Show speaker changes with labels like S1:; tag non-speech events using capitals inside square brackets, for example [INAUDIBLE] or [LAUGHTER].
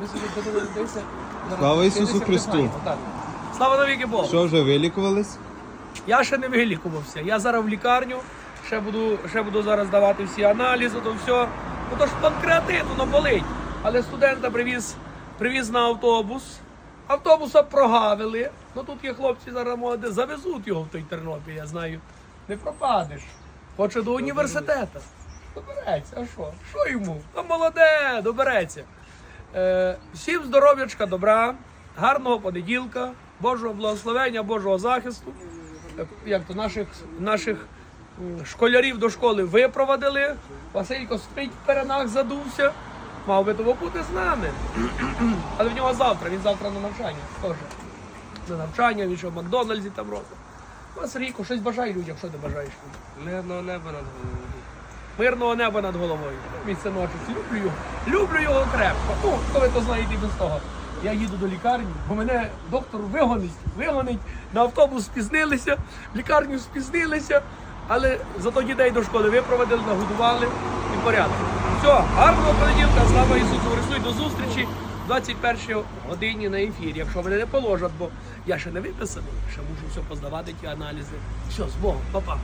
S1: Ми собі
S2: Слава Ісусу Христу.
S1: Слава навіки Богу!
S2: Що вже вилікувались?
S1: Я ще не вилікувався. Я зараз в лікарню, ще буду, ще буду зараз давати всі аналізи, то все. Ну то ж панкреатит, воно болить. Але студента привіз, привіз на автобус. Автобуса прогавили. Ну тут є хлопці зараз молоді, завезуть його в той Тернопіль, я знаю. Не пропадеш. Хоче до університету. Добереться, а що? Що йому? Та молоде, добереться. Е, всім здоров'ячка, добра, гарного понеділка, Божого благословення, Божого захисту. Е, Як то наших, наших школярів до школи випровадили. Василько спить в перенах, задувся. Мав би того бути з нами. [CLEARS THROAT] Але в нього завтра, він завтра на навчання теж. На навчання, він ще в Макдональдсі там робить. Ну, а Сергійко, щось бажай людям, що ти бажаєш?
S3: Мирного неба над головою.
S1: Мирного неба над головою. Мій синочок, люблю його. Люблю його крепко. Ну, хто ви то знаєте без того. Я їду до лікарні, бо мене доктор вигонить, вигонить. На автобус спізнилися, в лікарню спізнилися, але зато дітей до школи випроводили, нагодували і порядок. Все, гарного понеділка, слава Ісусу Христу до зустрічі в 21 годині на ефірі. Якщо мене не положать, бо я ще не виписаний, ще мушу все поздавати ті аналізи. Все, з Богом, па-па.